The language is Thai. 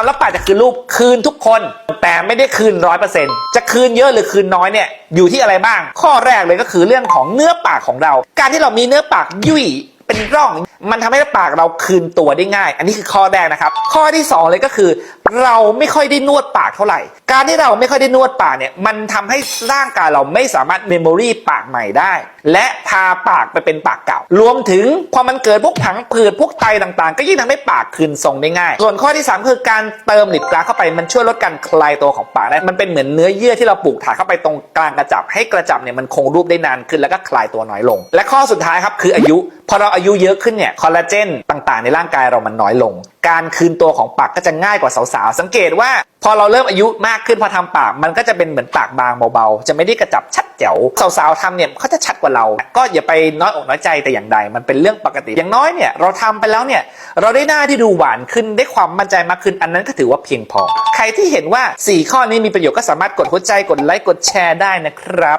ำแล้วปากจะคืนรูปคืนทุกคน แต่ไม่ได้คืนร้อยเปอร์เซ็นต์จะคืนเยอะหรือคืนน้อยเนี่ยอยู่ที่อะไรบ้าง ข้อแรกเลยก็คือเรื่องของเนื้อปากของเรา การที่เรามีเนื้อปากยุ่ยเป็นร่อง มันทำให้ปากเราคืนตัวได้ง่าย อันนี้คือข้อแรกนะครับ ข้อที่ 2 เลยก็คือ เราไม่ค่อยได้นวดปากเท่าไหร่ การที่เราไม่ค่อยได้นวดปากเนี่ย มันทำให้ร่างกายเราไม่สามารถเมมโมรีปากใหม่ได้ และพาปากไปเป็นปากเก่า รวมถึงพอมันเกิดพวกผังผืดพวกไตต่างๆ ก็ยิ่งทำให้ปากคืนทรงได้ง่าย ส่วนข้อที่ 3 คือการเติมลิปกราสเข้าไปมันช่วยลดการคลายตัวของปากได้ มันเป็นเหมือนเนื้อเยื่อที่เราปลูกถ่ายเข้าไปตรงกลางกระจับ ให้กระจับเนี่ยมันคงรูปได้นานขึ้นแล้วก็คลายตัวน้อยลง และข้อสุดท้ายครับคืออายุ พอเราอายุเยอะขึ้นเนี่ยคอลลาเจนต่างๆ ในร่างกายเรามันน้อยลง การคืนตัวของปากก็จะง่ายกว่าสาวๆ สังเกตว่าพอเราเริ่มอายุมากขึ้นพอทำปากมันก็จะเป็นเหมือนปากบางเบาๆ จะไม่ได้กระจับชัดแจ๋วสาวๆทำเนี่ยเขาจะชัดกว่าเรา ก็อย่าไปน้อยอกน้อยใจแต่อย่างใด มันเป็นเรื่องปกติ อย่างน้อยเนี่ยเราทำไปแล้วเนี่ยเราได้หน้าที่ดูหวานขึ้นได้ความมั่นใจมากขึ้นอันนั้นก็ถือว่าเพียงพอ ใครที่เห็นว่า 4 ข้อนี้มีประโยชน์ก็สามารถกดหัวใจกดไลค์กดแชร์ได้นะครับ